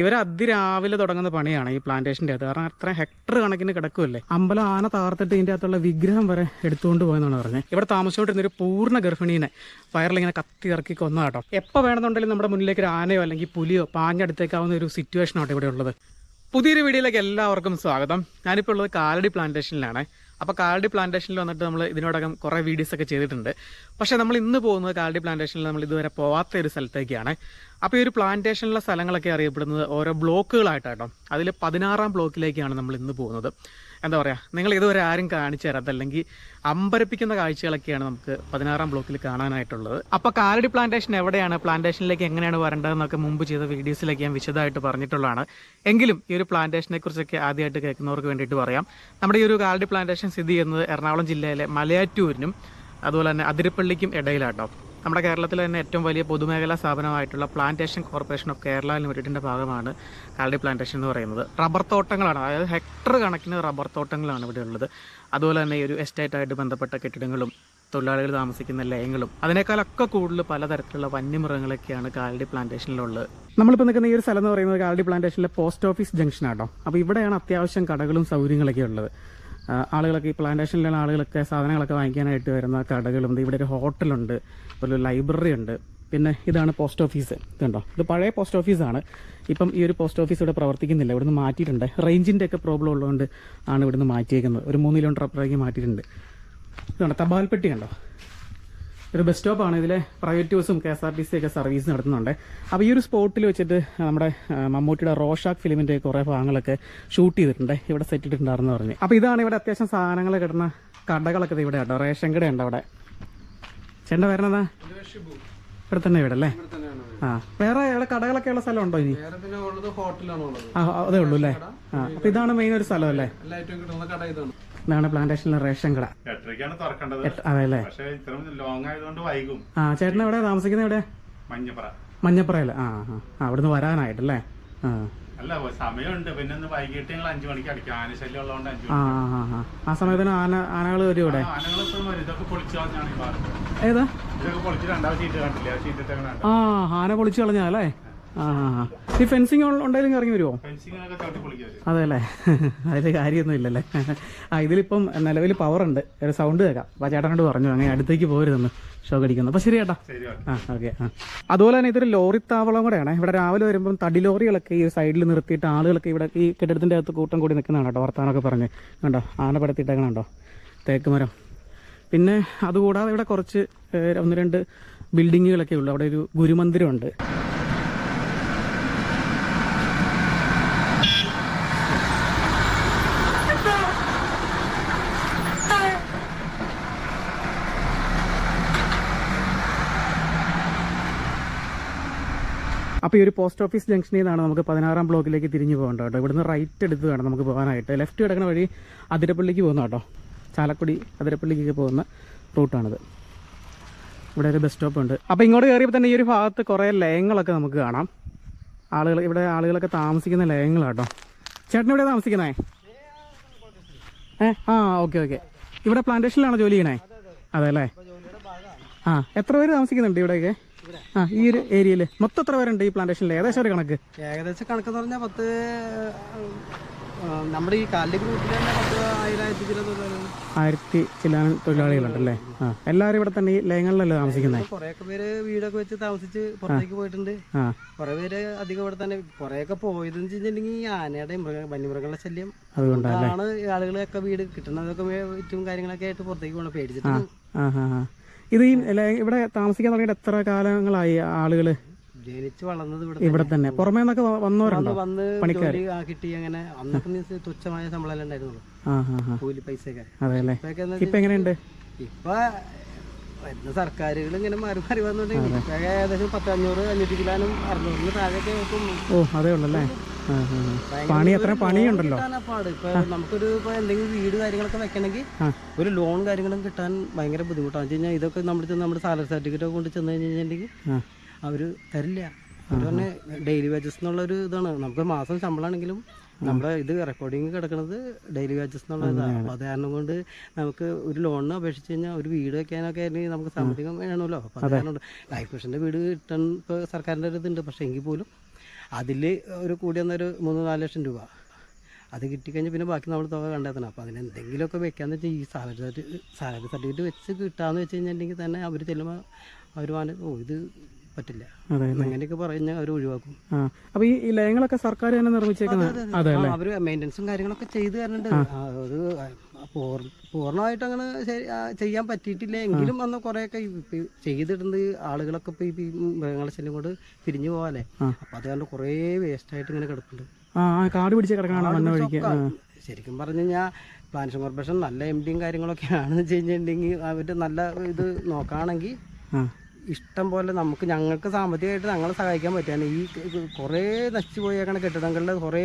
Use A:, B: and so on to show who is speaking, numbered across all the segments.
A: ഇവർ അതിരാവിലെ തുടങ്ങുന്ന പണിയാണ് ഈ പ്ലാന്റേഷന്റെ അത്. കാരണം അത്ര ഹെക്ടർ കണക്കിന് കിടക്കുമല്ലേ അമ്പലം ആന താർത്തിട്ട് ഇതിന്റെ അകത്തുള്ള വിഗ്രഹം വരെ എടുത്തുകൊണ്ട് പോയെന്നാണ് പറഞ്ഞത് ഇവിടെ താമസിച്ചുകൊണ്ടിരുന്ന ഒരു പൂർണ ഗർഭിണീനെ വയറിലിങ്ങനെ കത്തി ഇറക്കി കൊന്ന കേട്ടോ. എപ്പോൾ വേണമെന്നുണ്ടെങ്കിലും നമ്മുടെ മുന്നിലേക്ക് ഒരു ആനയോ അല്ലെങ്കിൽ പുലിയോ പാഞ്ഞടുത്തേക്കാവുന്ന ഒരു സിറ്റുവേഷൻ ആട്ടോ ഇവിടെ ഉള്ളത്. പുതിയൊരു വീഡിയോയിലേക്ക് എല്ലാവർക്കും സ്വാഗതം. ഞാനിപ്പോൾ ഉള്ളത് കാലടി പ്ലാന്റേഷനിലാണ് അപ്പോൾ കാലടി പ്ലാന്റേഷനിൽ വന്നിട്ട് നമ്മൾ ഇതിനോടകം കുറേ വീഡിയോസ് ഒക്കെ ചെയ്തിട്ടുണ്ട്. പക്ഷേ നമ്മൾ ഇന്ന് പോകുന്നത് കാലടി പ്ലാന്റേഷനിൽ നമ്മൾ ഇതുവരെ പോവാത്ത ഒരു സ്ഥലത്തേക്കാണ്. അപ്പോൾ ഈ ഒരു പ്ലാന്റേഷനിലെ സ്ഥലങ്ങളൊക്കെ അറിയപ്പെടുന്നത് ഓരോ ബ്ലോക്കുകളായിട്ടാട്ടോ. അതിൽ പതിനാറാം ബ്ലോക്കിലേക്കാണ് നമ്മൾ ഇന്ന് പോകുന്നത്. എന്താ പറയുക നിങ്ങൾ ഇതുവരെ ആരും കാണിച്ചു തരാത്ത അല്ലെങ്കിൽ അമ്പരപ്പിക്കുന്ന കാഴ്ചകളൊക്കെയാണ് നമുക്ക് പതിനാറാം ബ്ലോക്കിൽ കാണാനായിട്ടുള്ളത്. അപ്പോൾ കാലടി പ്ലാന്റേഷൻ എവിടെയാണ്? പ്ലാന്റേഷനിലേക്ക് എങ്ങനെയാണ് വരേണ്ടതെന്നൊക്കെ മുമ്പ് ചെയ്ത വീഡിയോസിലൊക്കെ ഞാൻ വിശദമായിട്ട് പറഞ്ഞിട്ടുള്ളതാണ്. എങ്കിലും ഈ ഒരു പ്ലാന്റേഷനെ കുറിച്ചൊക്കെ ആദ്യമായിട്ട് കേൾക്കുന്നവർക്ക് വേണ്ടിയിട്ട് പറയാം. നമ്മുടെ ഈ ഒരു കാലടി പ്ലാന്റേഷൻ സ്ഥിതി ചെയ്യുന്നത് എറണാകുളം ജില്ലയിലെ മലയാറ്റൂരിനും അതുപോലെ തന്നെ അതിരപ്പള്ളിക്കും ഇടയിലാട്ടോ. നമ്മുടെ കേരളത്തിലെ തന്നെ ഏറ്റവും വലിയ പൊതുമേഖലാ സ്ഥാപനമായിട്ടുള്ള പ്ലാന്റേഷൻ കോർപ്പറേഷൻ ഓഫ് കേരള ലിമിറ്റഡിന്റെ ഭാഗമാണ് കാലടി പ്ലാന്റേഷൻ എന്ന് പറയുന്നത്. റബ്ബർ തോട്ടങ്ങളാണ് അതായത് ഹെക്ടർ കണക്കിന് റബ്ബർ തോട്ടങ്ങളാണ് ഇവിടെ ഉള്ളത്. അതുപോലെ തന്നെ ഈ ഒരു എസ്റ്റേറ്റായിട്ട് ബന്ധപ്പെട്ട കെട്ടിടങ്ങളും തൊഴിലാളികൾ താമസിക്കുന്ന ലയങ്ങളും അതിനേക്കാളൊക്കെ കൂടുതൽ പലതരത്തിലുള്ള വന്യമൃഗങ്ങളൊക്കെയാണ് കാലടി പ്ലാന്റേഷനിലുള്ളത്. നമ്മളിപ്പോൾ നിൽക്കുന്ന ഈ ഒരു സ്ഥലം എന്ന് പറയുന്നത് കാലടി പ്ലാന്റേഷനിലെ പോസ്റ്റ് ഓഫീസ് ജംഗ്ഷൻ ആട്ടോ അപ്പോൾ ഇവിടെയാണ് അത്യാവശ്യം കടകളും സൗകര്യങ്ങളൊക്കെ ഉള്ളത്. ആളുകളൊക്കെ ഈ പ്ലാന്റേഷനിലുള്ള ആളുകളൊക്കെ സാധനങ്ങളൊക്കെ വാങ്ങിക്കാനായിട്ട് വരുന്ന കടകളും ഇവിടെ ഒരു ഹോട്ടലുണ്ട് ഒരു ലൈബ്രറി ഉണ്ട്. പിന്നെ ഇതാണ് പോസ്റ്റ് ഓഫീസ് ഇതുണ്ടോ ഇത് പഴയ പോസ്റ്റ് ഓഫീസാണ് ഇപ്പം ഈ ഒരു പോസ്റ്റ് ഓഫീസ് ഇവിടെ പ്രവർത്തിക്കുന്നില്ല. ഇവിടുന്ന് മാറ്റിയിട്ടുണ്ട്. റേഞ്ചിന്റെ ഒക്കെ പ്രോബ്ലം ഉള്ളതുകൊണ്ട് ആണ് ഇവിടുന്ന് മാറ്റിയേക്കുന്നത്. ഒരു മൂന്ന് കിലോമീറ്റർ അപ്പുറത്തേക്ക് മാറ്റിയിട്ടുണ്ട്. ഇതുണ്ട് തപാൽപ്പെട്ടി കണ്ടോ? ഒരു ബസ് സ്റ്റോപ്പാണ് ഇതിലെ പ്രൈവറ്റ് ബസ്സും K S R T C ഒക്കെ സർവീസ് നടത്തുന്നുണ്ട്. അപ്പോൾ ഈ ഒരു സ്പോട്ടിൽ വെച്ചിട്ട് നമ്മുടെ മമ്മൂട്ടിയുടെ റോഷാക്ക് ഫിലിമിന്റെ കുറേ ഭാഗങ്ങളൊക്കെ ഷൂട്ട് ചെയ്തിട്ടുണ്ട്. ഇവിടെ സെറ്റ് ഇട്ടിട്ടുണ്ടായിരുന്നു പറഞ്ഞു. അപ്പോൾ ഇതാണ് ഇവിടെ അത്യാവശ്യം സാധനങ്ങൾ കിട്ടുന്ന കടകളൊക്കെ ഇവിടെ കേട്ടോ റേഷൻ കടയുണ്ട് അവിടെ? ചേട്ടന്റെ പേരെന്താ ഇവിടെ തന്നെ ഇവിടെ അല്ലേ? ആ വേറെ ഇവിടെ കടകളൊക്കെ ഉള്ള സ്ഥലം ഉണ്ടോ ഇനി? അതേ ഉള്ളൂ അല്ലേ? ആ അപ്പോൾ ഇതാണ് മെയിൻ ഒരു സ്ഥലം അല്ലേ?
B: ഇതാണ്
A: പ്ലാന്റേഷനിലെ റേഷൻ കട.
C: അതെല്ലേ
A: ആ ചേട്ടൻ എവിടെ താമസിക്കുന്നത് എവിടെ?
C: മഞ്ഞപ്പറ.
A: മഞ്ഞപ്പുറയിൽ. ആ ആ അവിടുന്ന് വരാനായിട്ടല്ലേ? ആ.
C: അല്ല സമയമുണ്ട്. പിന്നെ ഒന്ന് വൈകിട്ട് ഞങ്ങൾ അഞ്ചു മണിക്ക് അടിക്കും. ആനശല്യം ഉള്ളതുകൊണ്ട് അഞ്ചു
A: ആ സമയത്തിന് ആന ആനകൾ വരും ഇവിടെ? ഏതാ?
C: ആ
A: ആന പൊളിച്ചു കളഞ്ഞാലേ ആ ഈ ഫെൻസിങ് ഉണ്ടെങ്കിലും ഇറങ്ങി വരുമോ. അതെ അല്ലേ അതിൽ കാര്യമൊന്നും ഇല്ലല്ലേ? ആ ഇതിലിപ്പം നിലവിൽ പവർ ഉണ്ട്. ഒരു സൗണ്ട് കേൾക്കാം അപ്പോൾ ചേട്ടൻ കണ്ട് പറഞ്ഞു. അങ്ങനെ അടുത്തേക്ക് പോരുതെന്ന്. ഷോക്ക് അടിക്കുന്നു. അപ്പോൾ ശരി ചേട്ടാ. ആ ഓക്കെ ആ. അതുപോലെ തന്നെ ഇതൊരു ലോറി താവളം കൂടെയാണ്. ഇവിടെ രാവിലെ വരുമ്പം തടി ലോറികളൊക്കെ ഈ സൈഡിൽ നിർത്തിയിട്ട് ആളുകളൊക്കെ ഇവിടെ ഈ കെട്ടിടത്തിന്റെ അകത്ത് കൂട്ടം കൂടി നിൽക്കുന്നതാണ് കേട്ടോ വർത്താനൊക്കെ പറഞ്ഞ്. കണ്ടോ? ആന പടത്തിയിട്ടേക്കണുണ്ടോ തേക്ക് മരം പിന്നെ അതുകൂടാതെ ഇവിടെ കുറച്ച് ഒന്ന് രണ്ട് ബിൽഡിങ്ങുകളൊക്കെ ഉള്ളു. അവിടെ ഒരു ഗുരുമന്ദിരമുണ്ട്. അപ്പോൾ ഈ ഒരു പോസ്റ്റ് ഓഫീസ് ജംഗ്ഷനിൽ നിന്നാണ് നമുക്ക് പതിനാറാം ബ്ലോക്കിലേക്ക് തിരിഞ്ഞു പോകേണ്ടത് കേട്ടോ. ഇവിടുന്ന് റൈറ്റ് എടുത്ത് വേണം നമുക്ക് പോകാനായിട്ട്. ലെഫ്റ്റ് കിടക്കുന്ന വഴി അതിരപ്പള്ളിക്ക് പോകുന്ന കേട്ടോ. ചാലക്കുടി അതിരപ്പള്ളിക്ക് പോകുന്ന റൂട്ടാണിത് ഇവിടെ ഒരു ബസ് സ്റ്റോപ്പ് ഉണ്ട്. അപ്പോൾ ഇങ്ങോട്ട് കയറിയപ്പോൾ തന്നെ ഈ ഒരു ഭാഗത്ത് കുറേ ലയങ്ങളൊക്കെ നമുക്ക് കാണാം. ആളുകൾ ഇവിടെ ആളുകളൊക്കെ താമസിക്കുന്ന ലയങ്ങളാട്ടോ ചേട്ടൻ ഇവിടെ താമസിക്കുന്നേ? ഏ? ആ ഓക്കെ ഓക്കെ. ഇവിടെ പ്ലാന്റേഷനിലാണോ ജോലി ചെയ്യണേ? അതെ അല്ലേ? ആ എത്ര പേര് താമസിക്കുന്നുണ്ട് ഇവിടെയൊക്കെ? ആ ഈ ഒരു ഏരിയയിൽ മൊത്തം എത്ര പേരുണ്ട് ഈ പ്ലാന്റേഷനിൽ ഏകദേശം ഒരു കണക്ക്.
B: ഏകദേശം കണക്ക് എന്ന് പറഞ്ഞാൽ പത്ത് നമ്മുടെ ഈ കാലിന്റെ ഗ്രൂപ്പിൽ തന്നെ പത്ത് ആയിരത്തി ചില തൊഴിലാളികൾ
A: ആയിരത്തി ചില തൊഴിലാളികളുണ്ടല്ലേ? ആ എല്ലാവരും ഇവിടെ തന്നെ ഈ ലയങ്ങളിലല്ലേ താമസിക്കുന്നത്
B: കുറെയൊക്കെ പേര് വീടൊക്കെ വെച്ച് താമസിച്ച് പുറത്തേക്ക് പോയിട്ടുണ്ട്.
A: ആ.
B: കുറെ പേര് അധികം ഇവിടെ തന്നെ കുറെയൊക്കെ പോയതെന്ന് വെച്ചിട്ടുണ്ടെങ്കിൽ ഈ ആനയുടെ മൃഗ വന്യമൃഗങ്ങളുടെ ശല്യം.
A: അതുകൊണ്ടാണ്
B: ആണ് ആളുകളൊക്കെ വീട് കിട്ടുന്നതൊക്കെ വിറ്റും കാര്യങ്ങളൊക്കെ ആയിട്ട് പുറത്തേക്ക് പോകണം പേടിച്ചിട്ട്
A: ആ. ഇത് ഈ ഇവിടെ താമസിക്കാൻ തുടങ്ങിയിട്ട് എത്ര കാലങ്ങളായി ആളുകൾ
B: ജനിച്ചു വളർന്നത് ഇവിടെ
A: ഇവിടെ തന്നെ. പുറമേ നിന്നൊക്കെ വന്നവരുണ്ടോ?
B: വന്ന്
A: പണിക്കാര്?
B: കിട്ടി അങ്ങനെ അന്നൊക്കെ മീൻസ് തുച്ഛമായ ശമ്പളം ഉണ്ടായിരുന്നുള്ളൂ. കൂലി പൈസയൊക്കെ.
A: അതെ അല്ലേ ഇപ്പം എങ്ങനെയുണ്ട്?
B: ഇപ്പൊ വരുന്ന സർക്കാരുകൾ ഇങ്ങനെ മാറി മാറി വന്നോണ്ടെങ്കിൽ ഇപ്പൊ ഏകദേശം പത്ത് അഞ്ഞൂറ് അഞ്ഞൂറ്റി കിലോനും അറുന്നൂറിന് താഴെയൊക്കെ
A: ഓ അതേ ഉള്ളല്ലേ? പണി എത്ര പണിയുണ്ടല്ലോ.
B: നമുക്കൊരു എന്തെങ്കിലും വീട് കാര്യങ്ങളൊക്കെ വെക്കണമെങ്കിൽ ഒരു ലോൺ കാര്യങ്ങളും കിട്ടാൻ ഭയങ്കര ബുദ്ധിമുട്ടാണ് വെച്ച് കഴിഞ്ഞാൽ ഇതൊക്കെ നമ്മുടെ ചെന്ന് നമ്മുടെ സാലറി സർട്ടിഫിക്കറ്റ് ഒക്കെ കൊണ്ട് ചെന്ന് കഴിഞ്ഞിട്ടുണ്ടെങ്കിൽ അവർ തരില്ല. അതുപോലെ ഡെയിലി വേജസ് എന്നുള്ള ഒരു ഇതാണ്. നമുക്ക് മാസം ശമ്പളമാണെങ്കിലും നമ്മുടെ ഇത് റെക്കോർഡിങ് കിടക്കുന്നത് ഡെയിലി വേജസ് എന്നുള്ള ഇതാണ് അപ്പോൾ അത് കാരണം കൊണ്ട് നമുക്ക് ഒരു ലോണിന് അപേക്ഷിച്ച് കഴിഞ്ഞാൽ ഒരു വീട് വെക്കാനൊക്കെ ആയിരുന്നെങ്കിൽ നമുക്ക് സാമ്പത്തികം വേണമല്ലോ. അപ്പോൾ അത് കാരണം ലൈഫ് മിഷന്റെ വീട് കിട്ടാൻ ഇപ്പോൾ സർക്കാരിന്റെ ഒരു ഇതുണ്ട്. പക്ഷെ എങ്കിൽ പോലും അതിൽ ഒരു കൂടി വന്നൊരു മൂന്ന് നാല് ലക്ഷം രൂപ. അത് കിട്ടിക്കഴിഞ്ഞാൽ പിന്നെ ബാക്കി നമ്മൾ തുക കണ്ടെത്തണം. അപ്പോൾ അതിന് എന്തെങ്കിലുമൊക്കെ വെക്കാന്ന് വെച്ചാൽ ഈ സാലറി സർട്ടിഫിക്കറ്റ് സാലറി സർട്ടിഫിക്കറ്റ് വെച്ച് കിട്ടാന്ന് വെച്ച് കഴിഞ്ഞിട്ടുണ്ടെങ്കിൽ തന്നെ അവർ ചെല്ലുമ്പോൾ അവർ ഓ ഇത് പറ്റില്ല. അങ്ങനെയൊക്കെ പറഞ്ഞാൽ അവർ ഒഴിവാക്കും.
A: അപ്പോൾ ഈ ലയങ്ങളൊക്കെ സർക്കാർ തന്നെ നിർമ്മിച്ചേക്കുന്നത്?
B: അവർ മെയിന്റനൻസും കാര്യങ്ങളൊക്കെ ചെയ്തു തരുന്നുണ്ട്. അത് പൂർ- പൂർണമായിട്ട് അങ്ങനെ ചെയ്യാൻ പറ്റിയിട്ടില്ല. എങ്കിലും അന്ന് കുറേയൊക്കെ ഇപ്പൊ ചെയ്തിട്ടുണ്ട് ആളുകളൊക്കെ ഇപ്പോൾ ഈ മൃഗങ്ങളെ ശല്യം കൊണ്ട് പിരിഞ്ഞു പോകാല്ലേ അപ്പം അത് കാരണം കുറേ വേസ്റ്റായിട്ട് ഇങ്ങനെ കിടക്കുന്നുണ്ട്
A: കാട് പിടിച്ച് കിടക്കണ
B: ശരിക്കും പറഞ്ഞു കഴിഞ്ഞാൽ പ്ലാന്റേഷൻ കോർപ്പറേഷൻ നല്ല എം ഡിയും കാര്യങ്ങളൊക്കെ ആണെന്ന് വെച്ച് കഴിഞ്ഞിട്ടുണ്ടെങ്കിൽ അവർ നല്ല ഇത് നോക്കുകയാണെങ്കിൽ ഇഷ്ടം പോലെ നമുക്ക് ഞങ്ങൾക്ക് സാമ്പത്തികമായിട്ട് ഞങ്ങളെ സഹായിക്കാൻ പറ്റുകയാണ് ഈ കുറേ നശിച്ചു പോയേക്കണ കെട്ടിടങ്ങളിൽ കുറേ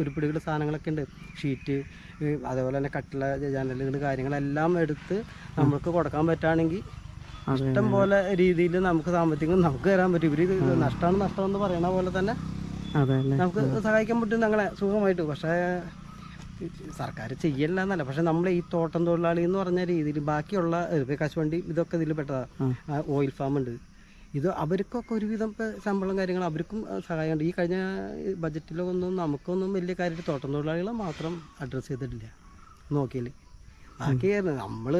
B: ഉരുപ്പിടികൾ സാധനങ്ങളൊക്കെ ഉണ്ട്. ഷീറ്റ് അതേപോലെ തന്നെ കട്ടില ജനലുകൾ കാര്യങ്ങളെല്ലാം എടുത്ത് നമുക്ക് കൊടുക്കാൻ പറ്റുകയാണെങ്കിൽ ഇഷ്ടം പോലെ രീതിയിൽ നമുക്ക് സാമ്പത്തികം നമുക്ക് തരാൻ പറ്റും. ഇവർ നഷ്ടമാണ് നഷ്ടമെന്ന് പറയുന്ന പോലെ തന്നെ നമുക്ക് സഹായിക്കാൻ പറ്റും ഞങ്ങളെ സുഖമായിട്ട്. പക്ഷേ സർക്കാർ ചെയ്യല്ല എന്നല്ല. പക്ഷെ നമ്മൾ ഈ തോട്ടം തൊഴിലാളി എന്ന് പറഞ്ഞ രീതിയിൽ ബാക്കിയുള്ള കശുവണ്ടി ഇതൊക്കെ ഇതിൽ പെട്ടതാണ് ഓയിൽ ഫാം ഉണ്ട്. ഇത് അവർക്കൊക്കെ ഒരുവിധം ഇപ്പൊ ശമ്പളം കാര്യങ്ങൾ അവർക്കും സഹായമുണ്ട്. ഈ കഴിഞ്ഞ ബജറ്റിലൊന്നും നമുക്കൊന്നും വലിയ കാര്യമായിട്ട് തോട്ടം തൊഴിലാളികളെ മാത്രം അഡ്രസ്സ് ചെയ്തിട്ടില്ല. നോക്കിയാൽ ബാക്കി നമ്മൾ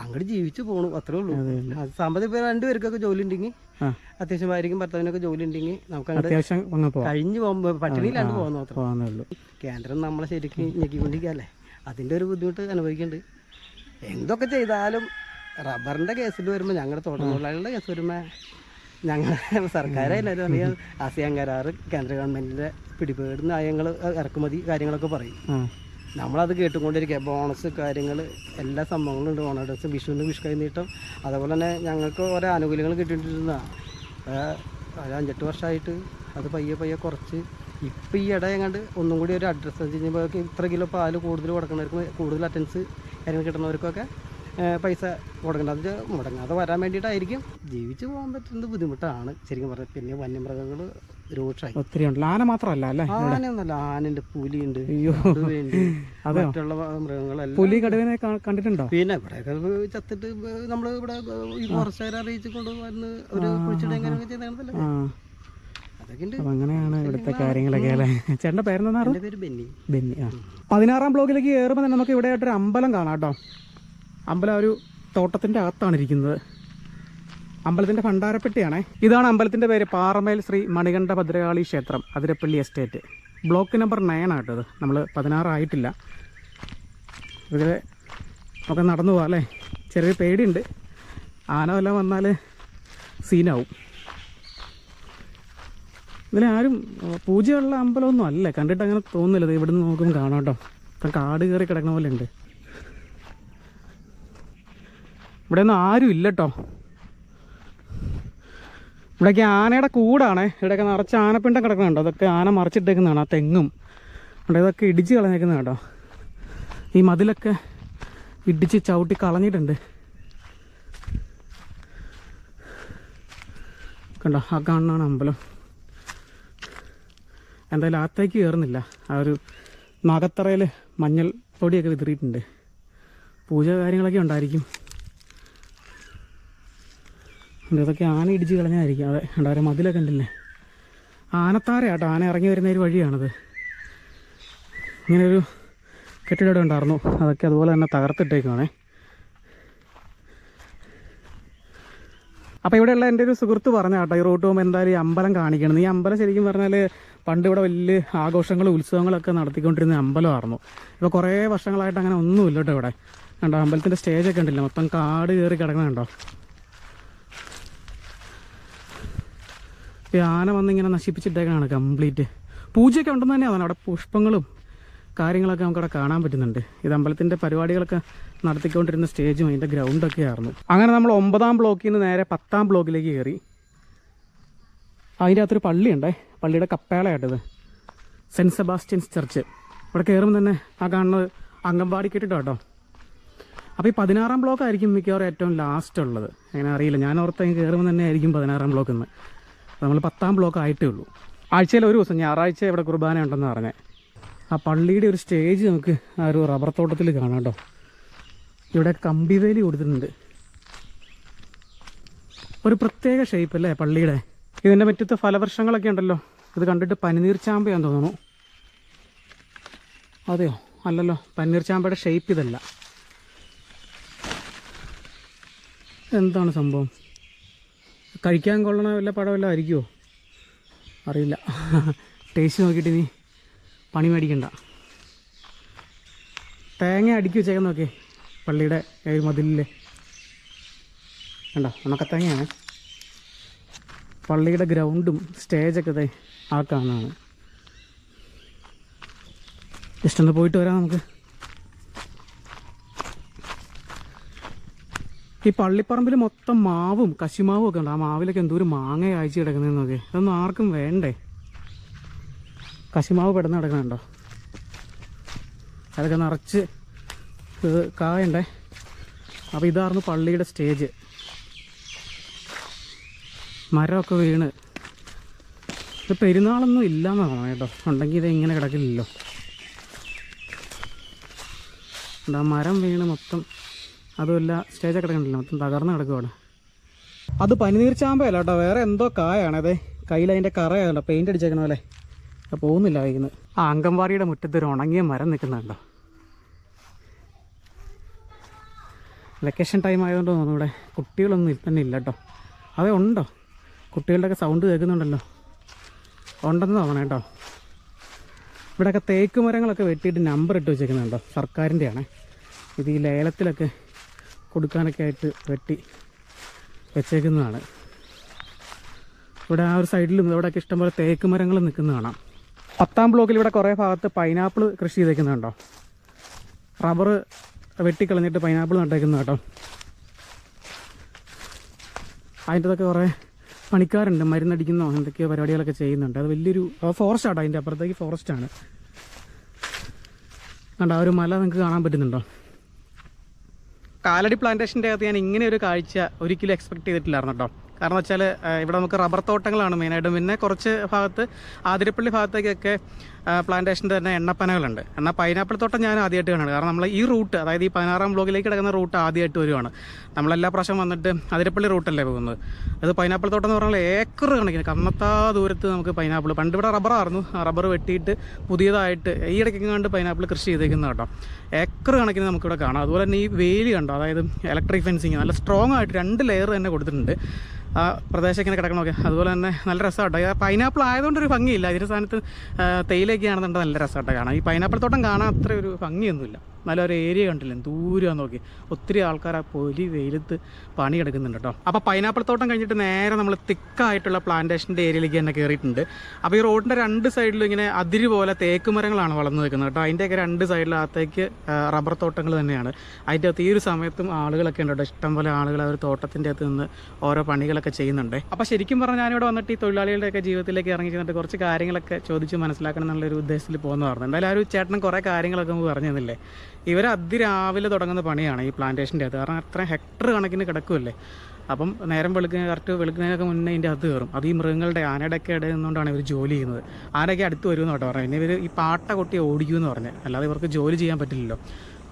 B: അങ്ങോട്ട് ജീവിച്ചു പോണു അത്രേ ഉള്ളൂ. അത് സാമ്പത്തിക ഇപ്പൊ രണ്ടുപേർക്കൊക്കെ ജോലി ഉണ്ടെങ്കിൽ. അത്യാവശ്യം ഭാര്യയ്ക്കും ഭർത്താവിനൊക്കെ ജോലി ഉണ്ടെങ്കിൽ നമുക്ക് അങ്ങോട്ട് കഴിഞ്ഞു പോകുമ്പോ പട്ടിണിയിലാണ്ട് പോകുന്ന കേന്ദ്രം നമ്മളെ ശരിക്കും ഞെക്കിക്കൊണ്ടിരിക്കല്ലേ അതിന്റെ ഒരു ബുദ്ധിമുട്ട് അനുഭവിക്കുന്നുണ്ട്. എന്തൊക്കെ ചെയ്താലും റബ്ബറിന്റെ കേസിൽ വരുമ്പോൾ ഞങ്ങളുടെ തോട്ടം തൊഴിലാളികളുടെ കേസ് വരുമ്പോൾ ഞങ്ങൾ സർക്കാരായാലും അറിയാം. ആസിയാൻ കരാറ് കേന്ദ്ര ഗവൺമെന്റിന്റെ പിടിപേടുന്ന നയങ്ങൾ ഇറക്കുമതി കാര്യങ്ങളൊക്കെ പറയും. നമ്മളത് കേട്ടുകൊണ്ടിരിക്കുക. ബോണസ് കാര്യങ്ങൾ എല്ലാ സംഭവങ്ങളും ഉണ്ട്. ഓണഡ്രസ് വിഷുവിന് വിഷു കൈനീട്ടം അതുപോലെ തന്നെ ഞങ്ങൾക്ക് ഓരോ ആനുകൂല്യങ്ങൾ കിട്ടിയിട്ടിരുന്നതാണ് ഒരു അഞ്ചെട്ട് വർഷമായിട്ട് അത് പയ്യെ പയ്യെ കുറച്ച്. ഇപ്പം ഈ ഇട എങ്ങാണ്ട് ഒന്നും കൂടി ഒരു അഡ്രസ്സ് ചെയ്യുമ്പോൾ ഇത്ര കിലോ പാൽ കൂടുതൽ കൊടുക്കുന്നവർക്ക് കൂടുതൽ അറ്റൻസ് കാര്യങ്ങൾ കിട്ടുന്നവർക്കൊക്കെ പൈസ കൊടുക്കേണ്ടത് അത് മുടങ്ങാതെ വരാൻ വേണ്ടിയിട്ടായിരിക്കും. ജീവിച്ച് പോകാൻ പറ്റുന്നത് ബുദ്ധിമുട്ടാണ്. ശരിക്കും പറഞ്ഞാൽ പിന്നെ വന്യമൃഗങ്ങൾ രൂക്ഷമായി
A: ഒത്തിരി ഉണ്ടല്ലോ ആന മാത്രമല്ല അല്ലേ
B: ആനയൊന്നുമല്ല ആനയുണ്ട് പുലിയുണ്ട്
A: അയ്യോ.
B: കടുവയുണ്ട് മറ്റുള്ള മൃഗങ്ങളെല്ലാം
A: പുലി കടുവനെ കണ്ടിട്ടുണ്ടോ?
B: പിന്നെ ഇവിടെ ചത്തിട്ട് നമ്മൾ ഇവിടെ ഈ ഫോറസ്റ്റുകാരെ അറിയിച്ച് ഒരു കാര്യങ്ങളൊക്കെ ചെയ്തതാണല്ലോ.
A: ആ.
B: അതൊക്കെ ഉണ്ട്.
A: അപ്പം അങ്ങനെയാണ് ഇവിടുത്തെ കാര്യങ്ങളൊക്കെ അല്ലേ? ചേട്ടന്റെ പേരെന്താ
B: പേര് ബെന്നി.
A: ബെന്നി ആ. പതിനാറാം ബ്ലോക്കിലേക്ക് കയറുമ്പോൾ തന്നെ നമുക്ക് ഇവിടെ ആയിട്ടൊരു അമ്പലം കാണാം കേട്ടോ. അമ്പലം ഒരു തോട്ടത്തിന്റെ അകത്താണ് ഇരിക്കുന്നത് അമ്പലത്തിന്റെ ഭണ്ഡാരപ്പെട്ടിയാണേ. ഇതാണ് അമ്പലത്തിന്റെ പേര് പാറമേൽ ശ്രീ മണികണ്ഠ ഭദ്രകാളി ക്ഷേത്രം Athirappilly estate. Block number nine auto നമ്മൾ പതിനാറായിട്ടില്ല ഇതിൽ ഒക്കെ നടന്നു പോകാം അല്ലേ? ചെറിയ പേടിയുണ്ട്. ആന വല്ലതും വന്നാൽ സീനാവും ഇതിൽ ആരും പൂജയുള്ള അമ്പലമൊന്നും അല്ല. കണ്ടിട്ട് അങ്ങനെ തോന്നുന്നില്ല. ഇത് ഇവിടുന്ന് നോക്കുമ്പോൾ കാണാം കേട്ടോ. ഇപ്പം കാട് കയറി കിടക്കുന്ന പോലെ ഉണ്ട്. ഇവിടെ ഒന്നും ആരും ഇല്ല കേട്ടോ. ഇവിടെയൊക്കെ ആനയുടെ കൂടാണേ. ഇവിടെയൊക്കെ നിറച്ച് ആനപ്പിണ്ടം കിടക്കുന്നുണ്ടോ. അതൊക്കെ ആന മറിച്ചിട്ടേക്കുന്നതാണ് ആ തെങ്ങും. അവിടെ ഇതൊക്കെ ഇടിച്ച് കളഞ്ഞേക്കുന്നത് കേട്ടോ. ഈ മതിലൊക്കെ ഇടിച്ച് ചവിട്ടി കളഞ്ഞിട്ടുണ്ട്. കണ്ടോ ആ കാണുന്നതാണ് അമ്പലം. എന്തായാലും അകത്തേക്ക് കയറുന്നില്ല. ആ ഒരു നാഗത്തറയിൽ മഞ്ഞൾ പൊടിയൊക്കെ വിതറിയിട്ടുണ്ട്. പൂജ കാര്യങ്ങളൊക്കെ ഉണ്ടായിരിക്കും. ഉണ്ട്, ഇതൊക്കെ ആന ഇടിച്ച് കളഞ്ഞായിരിക്കും. അതെ ഉണ്ടാവും മതിലൊക്കെ ഉണ്ടല്ലേ? ആനത്താരയാട്ടോ ആന ഇറങ്ങി വരുന്ന ഒരു വഴിയാണത്. ഇങ്ങനൊരു കെട്ടിടം ഉണ്ടായിരുന്നു. അതൊക്കെ അതുപോലെ തന്നെ തകർത്തിട്ടേക്കുവാണേ. അപ്പോൾ ഇവിടെയുള്ള എന്റെ ഒരു സുഹൃത്ത് പറഞ്ഞ കേട്ടോ ഈ റോട്ട് പോകുമ്പോൾ എന്തായാലും ഈ അമ്പലം കാണിക്കണം. ഈ അമ്പലം ശരിക്കും പറഞ്ഞാൽ പണ്ട് ഇവിടെ വലിയ ആഘോഷങ്ങളും ഉത്സവങ്ങളൊക്കെ നടത്തിക്കൊണ്ടിരുന്ന അമ്പലമായിരുന്നു. ഇപ്പോൾ കുറേ വർഷങ്ങളായിട്ട് അങ്ങനെ ഒന്നുമില്ല കേട്ടോ ഇവിടെ. കണ്ടോ അമ്പലത്തിന്റെ സ്റ്റേജൊക്കെ ഉണ്ടല്ലോ? മൊത്തം കാട് കയറി കിടക്കുന്ന ഈ ആന വന്നിങ്ങനെ നശിപ്പിച്ചിട്ടേക്കാണ് കംപ്ലീറ്റ്. പൂജയൊക്കെ ഉണ്ടെന്ന് തന്നെയാണ് അവിടെ പുഷ്പങ്ങളും കാര്യങ്ങളൊക്കെ നമുക്കവിടെ കാണാൻ പറ്റുന്നുണ്ട്. ഇത് അമ്പലത്തിന്റെ പരിപാടികളൊക്കെ നടത്തിക്കൊണ്ടിരുന്ന സ്റ്റേജും അതിന്റെ ഗ്രൗണ്ടൊക്കെ ആയിരുന്നു. അങ്ങനെ നമ്മൾ ഒമ്പതാം ബ്ലോക്കിൽ നിന്ന് നേരെ പത്താം ബ്ലോക്കിലേക്ക് കയറി. അതിന്റെ അകത്തൊരു പള്ളിയുണ്ടേ. പള്ളിയുടെ കപ്പേളയായിട്ടത്. Saint Sebastian's church. ഇവിടെ കയറുമ്പോൾ തന്നെ ആ കാണുന്നത് അംഗൻവാടി കെട്ടിട്ടോ കേട്ടോ? അപ്പോൾ ഈ പതിനാറാം ബ്ലോക്ക് ആയിരിക്കും മിക്കവാറും ഏറ്റവും ലാസ്റ്റ് ഉള്ളത്. അങ്ങനെ അറിയില്ല. ഞാൻ ഓർത്ത് കയറുമ്പോൾ തന്നെ ആയിരിക്കും പതിനാറാം ബ്ലോക്ക് എന്ന് നമ്മൾ പത്താം ബ്ലോക്ക് ആയിട്ടേ ഉള്ളൂ. ആഴ്ചയിൽ ഒരു ദിവസം ഞായറാഴ്ച ഇവിടെ കുർബാന ഉണ്ടെന്ന് പറഞ്ഞത് ആ പള്ളിയുടെ ഒരു സ്റ്റേജ് നമുക്ക് ആ ഒരു റബ്ബർ തോട്ടത്തിൽ കാണാം കേട്ടോ. ഇവിടെ കമ്പിവേലി കൊടുത്തിട്ടുണ്ട്. ഒരു പ്രത്യേക ഷേപ്പ് അല്ലേ പള്ളിയുടെ? ഇതിന്റെ മറ്റത്തെ ഫലവൃക്ഷങ്ങളൊക്കെ ഉണ്ടല്ലോ. ഇത് കണ്ടിട്ട് പനിനീർ ചാമ്പയാന്ന് തോന്നുന്നു. അതെയോ? അല്ലല്ലോ പനിനീർ ചാമ്പയുടെ ഷേപ്പ് ഇതല്ല. എന്താണ് സംഭവം? കഴിക്കാൻ കൊള്ളണ വല്ല പഴം വല്ലതും ആയിരിക്കുമോ അറിയില്ല. ടേസ്റ്റ് നോക്കിയിട്ട് നീ പണി മേടിക്കണ്ട. തേങ്ങ അടുക്കി വെച്ചേക്കാൻ നോക്കേ. പള്ളിയുടെ ഒരു മതിലില്ലേ കണ്ടോ? ഉണക്കത്തേങ്ങയാണ് പള്ളിയുടെ ഗ്രൗണ്ടും സ്റ്റേജൊക്കെ ആ കാണുന്നതാണ് ജസ്റ്റ് പോയിട്ട് വരാം നമുക്ക്. ഈ പള്ളിപ്പറമ്പിൽ മൊത്തം മാവും കശിമാവും ഒക്കെ ഉണ്ട്. ആ മാവിലൊക്കെ എന്തോ ഒരു മാങ്ങ അയച്ചു കിടക്കുന്നതെന്നൊക്കെ ഇതൊന്നും ആർക്കും വേണ്ടേ? കശിമാവ് പെടുന്ന കിടക്കണുണ്ടോ? അതൊക്കെ നിറച്ച് കായണ്ടേ? അപ്പോൾ ഇതായിരുന്നു പള്ളിയുടെ സ്റ്റേജ്. മരമൊക്കെ വീണ്. ഇത് പെരുന്നാളൊന്നും ഇല്ലയെന്നാണ് കേട്ടോ. ഉണ്ടെങ്കിൽ ഇത് ഇങ്ങനെ കിടക്കില്ലല്ലോ. എന്താ മരം വീണ് മൊത്തം അതുമല്ല സ്റ്റേജൊക്കെ കിടക്കണ്ടല്ലോ മൊത്തം തകർന്ന് കിടക്കുവാണ്. അത് പനിനീർ ചാമ്പയല്ല കേട്ടോ വേറെ എന്തോ കായാണ് അതെ കയ്യിൽ അതിന്റെ കറയാണല്ലോ പെയിന്റ് അടിച്ചേക്കണ പോലെ. പോകുന്നില്ല വൈകുന്നത് ആ അങ്കൻവാടിയുടെ മുറ്റത്ത് ഒരു ഉണങ്ങിയ മരം നിൽക്കുന്നുണ്ടോ? വെക്കേഷൻ ടൈം ആയതുകൊണ്ട് തോന്നുന്നു ഇവിടെ കുട്ടികളൊന്നും തന്നെ ഇല്ല കേട്ടോ. അതെ ഉണ്ടോ? കുട്ടികളുടെയൊക്കെ സൗണ്ട് കേൾക്കുന്നുണ്ടല്ലോ. ഉണ്ടെന്ന് തോന്നണം കേട്ടോ. ഇവിടെയൊക്കെ തേക്ക് മരങ്ങളൊക്കെ വെട്ടിയിട്ട് നമ്പർ ഇട്ട് വെച്ചേക്കുന്നുണ്ടോ? സർക്കാരിന്റെയാണ് ഇത് ഈ ലേലത്തിലൊക്കെ കൊടുക്കാനൊക്കെ ആയിട്ട് വെട്ടി വെച്ചേക്കുന്നതാണ്. ഇവിടെ ആ ഒരു സൈഡിലും ഇവിടെയൊക്കെ ഇഷ്ടംപോലെ തേക്ക് മരങ്ങൾ നിൽക്കുന്ന കാണാം. പത്താം ബ്ലോക്കിൽ ഇവിടെ കുറേ ഭാഗത്ത് പൈനാപ്പിൾ കൃഷി ചെയ്തേക്കുന്നുണ്ടോ റബ്ബർ വെട്ടിക്കളഞ്ഞിട്ട് പൈനാപ്പിൾ നട്ടേക്കുന്ന കേട്ടോ. അതിന്റെതൊക്കെ കുറേ പണിക്കാരുണ്ട് മരുന്നടിക്കുന്നോ എന്തൊക്കെയോ പരിപാടികളൊക്കെ ചെയ്യുന്നുണ്ട്. അത് വലിയൊരു ഫോറസ്റ്റ് ആട്ടോ അതിന്റെ അപ്പുറത്തേക്ക് ഫോറസ്റ്റ് ആണ്. കണ്ടോ ആ ഒരു മല നിങ്ങൾക്ക് കാണാൻ പറ്റുന്നുണ്ടോ? കാലടി പ്ലാന്റേഷന്റെ അകത്ത് ഞാൻ ഇങ്ങനെ ഒരു കാഴ്ച ഒരിക്കലും എക്സ്പെക്ട് ചെയ്തിട്ടില്ലായിരുന്നു കേട്ടോ. കാരണം വെച്ചാൽ ഇവിടെ നമുക്ക് റബ്ബർ തോട്ടങ്ങളാണ് മെയിനായിട്ടും. പിന്നെ കുറച്ച് ഭാഗത്ത് ആതിരപ്പള്ളി ഭാഗത്തേക്കൊക്കെ പ്ലാന്റേഷന്റെ തന്നെ എണ്ണപ്പനകളുണ്ട്. എന്നാൽ പൈനാപ്പിൾ തോട്ടം ഞാൻ ആദ്യമായിട്ട് കാണുന്നത് കാരണം നമ്മൾ ഈ റൂട്ട് അതായത് ഈ പതിനാറാം ബ്ലോക്കിലേക്ക് കിടക്കുന്ന റൂട്ട് ആദ്യമായിട്ട് വരുവാണ്. നമ്മളെല്ലാ പ്രാവശ്യം വന്നിട്ട് അതിരപ്പള്ളി റൂട്ടല്ലേ പോകുന്നത്? അത് പൈനാപ്പിൾ തോട്ടം എന്ന് പറഞ്ഞാൽ ഏക്കർ കണക്കിന് കന്നത്താ ദൂരത്ത് നമുക്ക് പൈനാപ്പിൾ പണ്ട് ഇവിടെ റബ്ബറായിരുന്നു റബ്ബർ വെട്ടിയിട്ട് പുതിയതായിട്ട് ഈ ഇടയ്ക്ക് കണ്ട് പൈനാപ്പിൾ കൃഷി ചെയ്തേക്കുന്നത് കേട്ടോ. ഏക്കർ കണക്കിന് നമുക്കിവിടെ കാണാം. അതുപോലെ തന്നെ ഈ വേലി കണ്ടോ? അതായത് ഇലക്ട്രിക് ഫെൻസിങ് നല്ല സ്ട്രോങ് ആയിട്ട് രണ്ട് ലെയർ തന്നെ കൊടുത്തിട്ടുണ്ട്. ആ പ്രദേശം ഇങ്ങനെ കിടക്കണമൊക്കെ അതുപോലെ തന്നെ നല്ല രസമാട്ടോ. പൈനാപ്പിൾ ആയതുകൊണ്ട് ഒരു ഭംഗിയില്ല. ഇതിന്റെ സ്ഥാനത്ത് തേയിലയൊക്കെ ആണെന്നുണ്ടെങ്കിൽ നല്ല രസമായിട്ട് കാണാം ഈ പൈനാപ്പിൾ തോട്ടം കാണാൻ അത്ര ഒരു ഭംഗിയൊന്നുമില്ല. നല്ലൊരു ഏരിയ കണ്ടില്ലേ? ദൂരം നോക്കി. ഒത്തിരി ആൾക്കാർ ആ പൊലി വെയിലത്ത് പണി എടുക്കുന്നുണ്ട് കേട്ടോ. അപ്പോൾ പൈനാപ്പിൾ തോട്ടം കഴിഞ്ഞിട്ട് നേരെ നമ്മൾ തിക്കായിട്ടുള്ള പ്ലാന്റേഷന്റെ ഏരിയയിലേക്ക് തന്നെ കയറിയിട്ടുണ്ട് അപ്പോൾ ഈ റോഡിന്റെ രണ്ട് സൈഡിലും ഇങ്ങനെ അതിരി പോലെ തേക്ക് മരങ്ങളാണ് വളർന്നു നിൽക്കുന്നത് കേട്ടോ. അതിന്റെയൊക്കെ രണ്ട് സൈഡിലകത്തേക്ക് റബ്ബർ തോട്ടങ്ങൾ തന്നെയാണ്. അതിന്റെ അകത്ത് ഈ ഒരു സമയത്തും ആളുകളൊക്കെ ഉണ്ട് കേട്ടോ. ഇഷ്ടംപോലെ ആളുകൾ ആ ഒരു തോട്ടത്തിന്റെ അകത്ത് നിന്ന് ഓരോ പണികളൊക്കെ ചെയ്യുന്നുണ്ട്. അപ്പോൾ ശരിക്കും പറഞ്ഞാൽ ഞാനിവിടെ വന്നിട്ട് ഈ തൊഴിലാളികളുടെയൊക്കെ ജീവിതത്തിലേക്ക് ഇറങ്ങി ചെന്നിട്ട് കുറച്ച് കാര്യങ്ങളൊക്കെ ചോദിച്ച് മനസ്സിലാക്കണം എന്നുള്ളൊരു ഉദ്ദേശത്തിൽ പോകുന്നതായിരുന്നു. എന്തായാലും ആ ഒരു ചേട്ടൻ കുറേ കാര്യങ്ങളൊക്കെ നമുക്ക് പറഞ്ഞു തന്നില്ലേ? ഇവർ അതിരാവിലെ തുടങ്ങുന്ന പണിയാണ് ഈ പ്ലാന്റേഷന്റെ അത്. കാരണം അത്ര ഹെക്ടർ കണക്കിന് കിടക്കുമല്ലേ അപ്പം നേരം വെളുക്കുന്ന കറക്റ്റ് വെളുക്കുന്നതിനൊക്കെ മുന്നേ ഇതിന്റെ അത് കയറും. അത് ഈ മൃഗങ്ങളുടെ ആനയുടെ ഒക്കെ ഇടയിൽ നിന്നുകൊണ്ടാണ് ഇവർ ജോലി ചെയ്യുന്നത്. ആനയൊക്കെ അടുത്ത് വരുമെന്ന് കേട്ടോ പറഞ്ഞു ഇവർ ഈ പാട്ട കൊട്ടി ഓടിക്കുമെന്ന് പറഞ്ഞു. അല്ലാതെ ഇവർക്ക് ജോലി ചെയ്യാൻ പറ്റില്ലല്ലോ.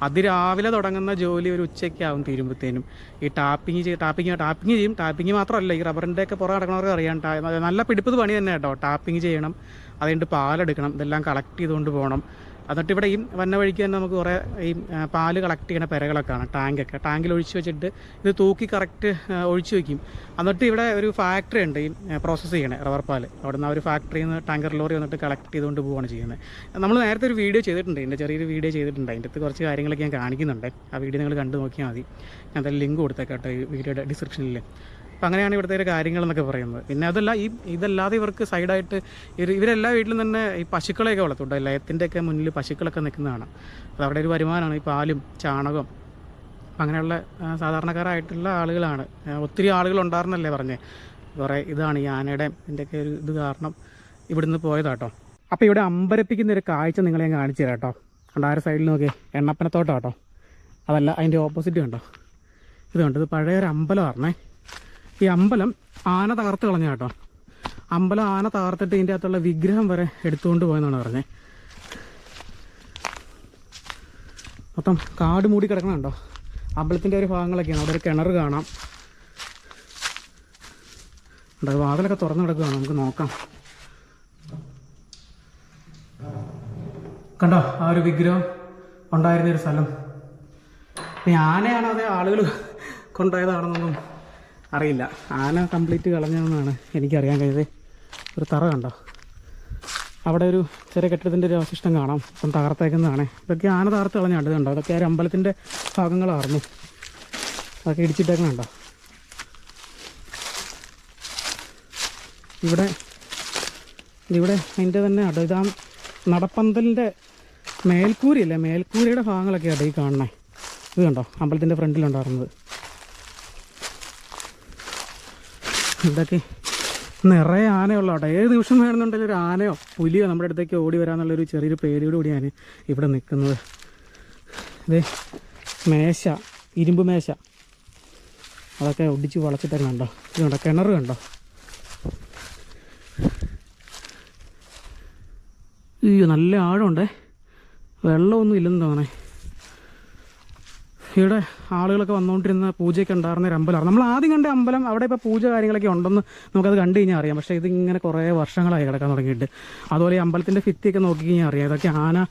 A: അതിരാവിലെ തുടങ്ങുന്ന ജോലി ഒരു ഉച്ചയ്ക്കാവും തീരുമ്പോഴത്തേനും ഈ ടാപ്പിങ് ചെയ്യും ടാപ്പിങ് ടാപ്പിങ് ചെയ്യും. ടാപ്പിങ് മാത്രമല്ല ഈ റബ്ബറിന്റെ ഒക്കെ പുറം നടക്കണവർക്ക് അറിയാം. നല്ല പിടിപ്പത് പണി തന്നെ കേട്ടോ. ടാപ്പിങ് ചെയ്യണം. അതുകൊണ്ട് പാലെടുക്കണം. ഇതെല്ലാം കളക്ട് ചെയ്തുകൊണ്ട് പോകണം. എന്നിട്ട് ഇവിടെ ഈ വന്ന വഴിക്ക് തന്നെ നമുക്ക് കുറേ ഈ പാൽ കളക്ട് ചെയ്യുന്ന പെരകളൊക്കെ ആണ് ടാങ്കൊക്കെ ടാങ്കിൽ ഒഴിച്ച് വെച്ചിട്ട് ഇത് തൂക്കി കറക്റ്റ് ഒഴിച്ച് വെക്കും. എന്നിട്ട് ഇവിടെ ഒരു ഫാക്ടറി ഉണ്ട് ഈ പ്രോസസ്സ് ചെയ്യണേ റബ്ബർ പാൽ. അവിടെ നിന്ന് ആ ഒരു ഫാക്ടറിയിൽ നിന്ന് ടാങ്കർ ലോറി വന്നിട്ട് കളക്ട് ചെയ്തുകൊണ്ട് പോവുകയാണ് ചെയ്യുന്നത്. നമ്മൾ നേരത്തെ ഒരു വീഡിയോ ചെയ്തിട്ടുണ്ട്. എന്റെ ചെറിയൊരു വീഡിയോ ചെയ്തിട്ടുണ്ട്. അതിന്റെ അകത്ത് കുറച്ച് കാര്യങ്ങളൊക്കെ ഞാൻ കാണിക്കുന്നുണ്ട്. ആ വീഡിയോ നിങ്ങൾ കണ്ടു നോക്കിയാൽ മതി. ഞാൻ എന്തായാലും ലിങ്ക് കൊടുത്തേക്കാട്ടെ ഈ വീഡിയോയുടെ ഡിസ്ക്രിപ്ഷനിൽ അപ്പം അങ്ങനെയാണ് ഇവിടുത്തെ ഒരു കാര്യങ്ങളെന്നൊക്കെ പറയുന്നത്. പിന്നെ അതല്ല ഈ ഇതല്ലാതെ ഇവർക്ക് സൈഡായിട്ട് ഇവർ ഇവരെല്ലാ വീട്ടിലും തന്നെ ഈ പശുക്കളെയൊക്കെ വളർത്തുണ്ട് ലയത്തിന്റെ ഒക്കെ മുന്നിൽ പശുക്കളൊക്കെ നിൽക്കുന്നതാണ്. അത് അവിടെ ഒരു വരുമാനമാണ്. ഈ പാലും ചാണകം അങ്ങനെയുള്ള സാധാരണക്കാരായിട്ടുള്ള ആളുകളാണ്. ഒത്തിരി ആളുകൾ ഉണ്ടായിരുന്നല്ലേ പറഞ്ഞേ? കുറേ ഇതാണ് ഈ ആനയുടെ ഇതിന്റെയൊക്കെ ഒരു ഇത് കാരണം ഇവിടുന്ന് പോയതാട്ടോ. അപ്പോൾ ഇവിടെ അമ്പരപ്പിക്കുന്ന ഒരു കാഴ്ച നിങ്ങളെ ഞാൻ കാണിച്ചു തരാം കേട്ടോ. കണ്ടോ സൈഡിൽ നോക്കി എണ്ണപ്പനത്തോട്ടം കേട്ടോ അതല്ല അതിന്റെ ഓപ്പോസിറ്റ് കണ്ടോ? ഇത് കണ്ടോ? ഇത് പഴയൊരു അമ്പലമായിരുന്നേ. ഈ അമ്പലം ആന തകർത്ത് കളഞ്ഞ കേട്ടോ. അമ്പലം ആന തകർത്തിട്ട് ഇതിന്റെ അകത്തുള്ള വിഗ്രഹം വരെ എടുത്തുകൊണ്ട് പോയെന്നാണ് പറഞ്ഞത് മൊത്തം കാട് മൂടി കിടക്കണുണ്ടോ അമ്പലത്തിന്റെ ഒരു ഭാഗങ്ങളൊക്കെയാണ്. അവിടെ ഒരു കിണർ കാണാം. ഉണ്ട്, വാതിലൊക്കെ തുറന്നു കിടക്കുകയാണ്. നമുക്ക് നോക്കാം. കണ്ടോ ആ ഒരു വിഗ്രഹം ഉണ്ടായിരുന്ന ഒരു സ്ഥലം. ആനയാണോ അതേ ആളുകൾ കൊണ്ടുപോയതാണെന്നൊന്നും അറിയില്ല. ആന കംപ്ലീറ്റ് കളഞ്ഞതെന്നാണ് എനിക്കറിയാൻ കഴിയത് ഒരു തറ കണ്ടോ? അവിടെ ഒരു ചെറിയ കെട്ടിടത്തിന്റെ ഒരു അവശിഷ്ടം കാണാം. ഇപ്പം തകർത്തേക്കുന്നതാണ്. ഇതൊക്കെ ആന തകർത്ത് കളഞ്ഞാണ്ട് കണ്ടോ? അതൊക്കെ ആ അമ്പലത്തിന്റെ ഭാഗങ്ങളായിരുന്നു അതൊക്കെ ഇടിച്ചിട്ടേക്കണുണ്ടോ ഇവിടെ ഇവിടെ അതിന്റെ തന്നെ അട ഇതാ നടപ്പന്തലിന്റെ മേൽക്കൂരയില്ലേ? മേൽക്കൂരയുടെ ഭാഗങ്ങളൊക്കെ ഈ കാണണേ ഇത് കണ്ടോ? അമ്പലത്തിന്റെ ഫ്രണ്ടിലുണ്ടായിരുന്നത്. ഇതൊക്കെ നിറയെ ആനയുള്ള കേട്ടോ ഏത് ദിവസം വേണമെന്നുണ്ടെങ്കിൽ ഒരു ആനയോ പുലിയോ നമ്മുടെ അടുത്തേക്ക് ഓടി വരാന്നുള്ളൊരു ചെറിയൊരു പേടിയോട് കൂടിയാണ് ഇവിടെ നിൽക്കുന്നത്. ഇത് മേശ ഇരുമ്പ് മേശ. അതൊക്കെ ഒടിച്ച് വളച്ചിട്ടൊക്കെ കണ്ടോ? ഇത് കണ്ടോ? കിണർ കണ്ടോ? അയ്യോ നല്ല ആഴമുണ്ടേ. വെള്ളമൊന്നും ഇല്ലെന്ന് തോന്നണേ. ഇവിടെ ആളുകളൊക്കെ വന്നുകൊണ്ടിരുന്ന പൂജയൊക്കെ ഉണ്ടായിരുന്ന ഒരു അമ്പലമാണ്. നമ്മൾ ആദ്യം കണ്ട അമ്പലം അവിടെ ഇപ്പോൾ പൂജ കാര്യങ്ങളൊക്കെ ഉണ്ടെന്ന് നമുക്കത് കണ്ടു കഴിഞ്ഞാൽ അറിയാം. പക്ഷേ ഇതിങ്ങനെ കുറേ വർഷങ്ങളായി കിടക്കാൻ തുടങ്ങിയിട്ട്. അതുപോലെ ഈ അമ്പലത്തിന്റെ ഭിത്തിയൊക്കെ നോക്കി കഴിഞ്ഞാൽ അറിയാം. ഇതൊക്കെ ആന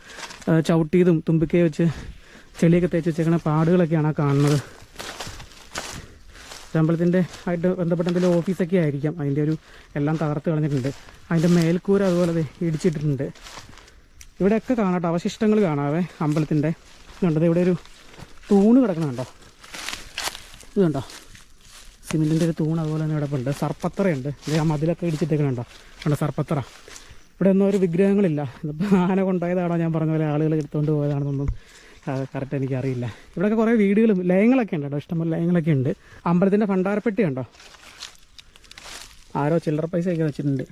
A: ചവിട്ടിയതും തുമ്പിക്കൈ വെച്ച് ചെളിയൊക്കെ തേച്ച് വെച്ചേക്കുന്ന പാടുകളൊക്കെയാണ് കാണുന്നത്. അമ്പലത്തിന്റെ ആയിട്ട് ബന്ധപ്പെട്ട എന്തെങ്കിലും ഓഫീസൊക്കെ ആയിരിക്കാം. അതിന്റെ ഒരു എല്ലാം തകർത്ത് കളഞ്ഞിട്ടുണ്ട്. അതിന്റെ മേൽക്കൂര അതുപോലെ ഇടിച്ചിട്ടിട്ടുണ്ട്. ഇവിടെയൊക്കെ കാണാട്ടോ അവശിഷ്ടങ്ങൾ കാണാവേ അമ്പലത്തിന്റെ. ഇവിടെ ഒരു തൂണ് കിടക്കണുണ്ടോ ഇത് കണ്ടോ? സിമെന്റിന്റെ ഒരു തൂണ് അതുപോലെ തന്നെ ഇവിടെ ഉണ്ട് സർപ്പത്തറയുണ്ട്. ആ മതിലൊക്കെ ഇടിച്ചിട്ടേക്കണുണ്ടോ കണ്ടോ? സർപ്പത്തറ? ഇവിടെ ഒന്നും ഒരു വിഗ്രഹങ്ങളില്ല. ഇതിപ്പോൾ ആന കൊണ്ടായതാണോ ഞാൻ പറഞ്ഞ പോലെ ആളുകൾ എടുത്തുകൊണ്ട് പോയതാണെന്നൊന്നും കറക്റ്റ് എനിക്കറിയില്ല ഇവിടെയൊക്കെ കുറേ വീടുകളും ലയങ്ങളൊക്കെ ഉണ്ട് കേട്ടോ. ഇഷ്ടംപോലെ ലയങ്ങളൊക്കെ ഉണ്ട്. അമ്പലത്തിന്റെ ഭണ്ഡാരപ്പെട്ടി ഉണ്ടോ ആരോ ചില്ലറ പൈസ ഒക്കെ വെച്ചിട്ടുണ്ട്.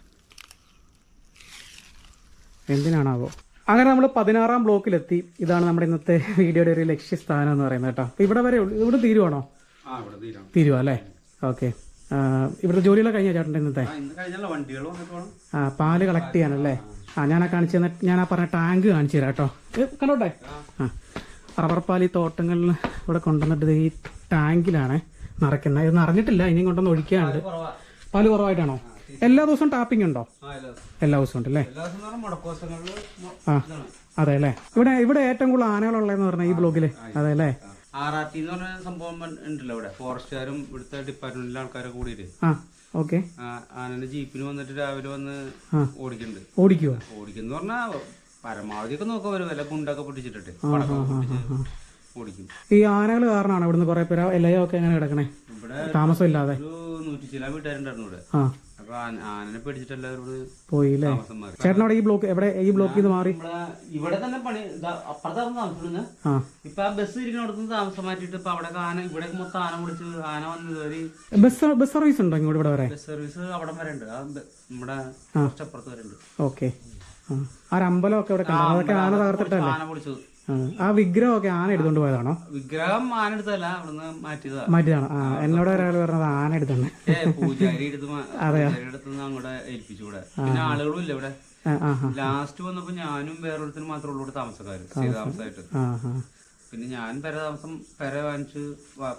A: എന്തിനാണാവോ? അങ്ങനെ നമ്മൾ പതിനാറാം ബ്ലോക്കിലെത്തി. ഇതാണ് നമ്മുടെ ഇന്നത്തെ വീഡിയോയുടെ ഒരു ലക്ഷ്യസ്ഥാനം എന്ന് പറയുന്നത് കേട്ടോ. അപ്പോൾ ഇവിടെ വരെ ഉള്ളൂ. ഇവിടെ തീരുവാണോ? തീരുവാ അല്ലേ? ഓക്കെ. ഇവിടുത്തെ ജോലികളൊക്കെ കഴിഞ്ഞാൽ ചേട്ടന്റെ ഇന്നത്തെ?
C: ആ
A: പാൽ കളക്ട് ചെയ്യാനല്ലേ? ആ ഞാൻ ആ കാണിച്ചു തന്നെ ഞാൻ ആ പറഞ്ഞ ടാങ്ക് കാണിച്ചു തരാം കേട്ടോ. കണ്ടോട്ടെ? ആ. റബ്ബർ പാൽ ഈ തോട്ടങ്ങളിൽ ഇവിടെ കൊണ്ടുവന്നിട്ട് ഈ ടാങ്കിലാണ് നിറയ്ക്കുന്നത്. ഇത് നിറഞ്ഞിട്ടില്ല ഇനിയും കൊണ്ടുവന്ന് ഒഴിക്കാനുണ്ട്. പാൽ കുറവായിട്ടാണോ? എല്ലാ ദിവസവും ടാപ്പിംഗ് ഉണ്ടോ? എല്ലാ ദിവസവും. ഉണ്ട് അല്ലേ ആ അതെ അല്ലേ ഇവിടെ ഇവിടെ ഏറ്റവും കൂടുതൽ ആനകളുള്ളതെന്ന് പറഞ്ഞാൽ ഈ ബ്ലോഗിൽ. അതെ അല്ലേ
C: ആർ എന്ന് പറഞ്ഞ സംഭവം ഉണ്ടല്ലോ ഇവിടെ. ഫോറസ്റ്റുകാരും ഇവിടുത്തെ ഡിപ്പാർട്ട്മെന്റിലെ ആൾക്കാരെ കൂടിയിട്ട്.
A: ആ ഓക്കെ.
C: ആനന്റെ ജീപ്പിന് വന്നിട്ട് രാവിലെ വന്ന്
A: ആ.
C: ഓടിക്കുന്നുണ്ട്
A: ഓടിക്കുക
C: ഓടിക്കുന്ന പറഞ്ഞാ പരമാവധി ഒക്കെ നോക്കാം ഒരു വില കുണ്ടൊക്കെ പൊട്ടിച്ചിട്ടിട്ട് ഓടിക്കും.
A: ഈ ആനകൾ കാരണമാണ് ഇവിടുന്ന് കുറെ പേര് ഇലയൊക്കെ ഒക്കെ എങ്ങനെ കിടക്കണേ?
C: ഇവിടെ
A: താമസമില്ലാതെ.
C: ഒരു നൂറ്റി ചില വീട്ടുകാരുണ്ടായിരുന്നു ഇവിടെ.
A: ആ
C: അപ്പൊ ആന- ആനനെ പേടിച്ചിട്ട് എല്ലാവരോട്
A: പോയി അല്ലേ
C: താമസം മാറി.
A: ചേട്ടൻ അവിടെ ഈ ബ്ലോക്ക് എവിടെ ഈ ബ്ലോക്കിൽ നിന്ന് മാറി?
C: ഇവിടെ തന്നെ പണി താമസിക്കുന്നത്
A: ആ.
C: ഇപ്പൊ ആ ബസ് ഇരിക്കുന്നിടത്ത് താമസം മാറ്റിട്ട് ഇപ്പൊ അവിടെ ആന ഇവിടെ മൊത്തം ആന പിടിച്ച് ആന വന്ന് കയറി.
A: ബസ് ബസ് സർവീസ് ഉണ്ടോ ഇങ്ങോട്ട് ഇവിടെ വരെ?
C: ബസ് സർവീസ് അവിടെ വരെ ഉണ്ട്. നമ്മുടെ കുറച്ചപ്പുറത്ത് വരെ ഉണ്ട്.
A: ഓക്കെ ആ. അമ്പലം ഇവിടെ അതൊക്കെ ആന തകർത്തിട്ടല്ലേ?
C: ആന പൊളിച്ചത്
A: ആ. വിഗ്രഹം വിഗ്രഹമൊക്കെ ആന എടുത്തോണ്ട് പോയതാണോ?
C: വിഗ്രഹം ആന എടുത്തല്ല അവിടുന്ന് മാറ്റിയതാ.
A: മാറ്റിയതാണ്? ആ എന്നോട് ഒരാൾ പറഞ്ഞത് ആന എടുത്താണ്
C: പൂജാരി എടുത്ത് അങ്ങോട്ട് പിന്നെ ആളുകളും ഇല്ല ഇവിടെ. ലാസ്റ്റ് വന്നപ്പോ ഞാനും വേറൊരുത്തിനും മാത്രമേ ഉള്ളൂ താമസക്കാര്
A: ആ.
C: പിന്നെ ഞാൻ പെര താമസം പെര വാങ്ങിച്ച്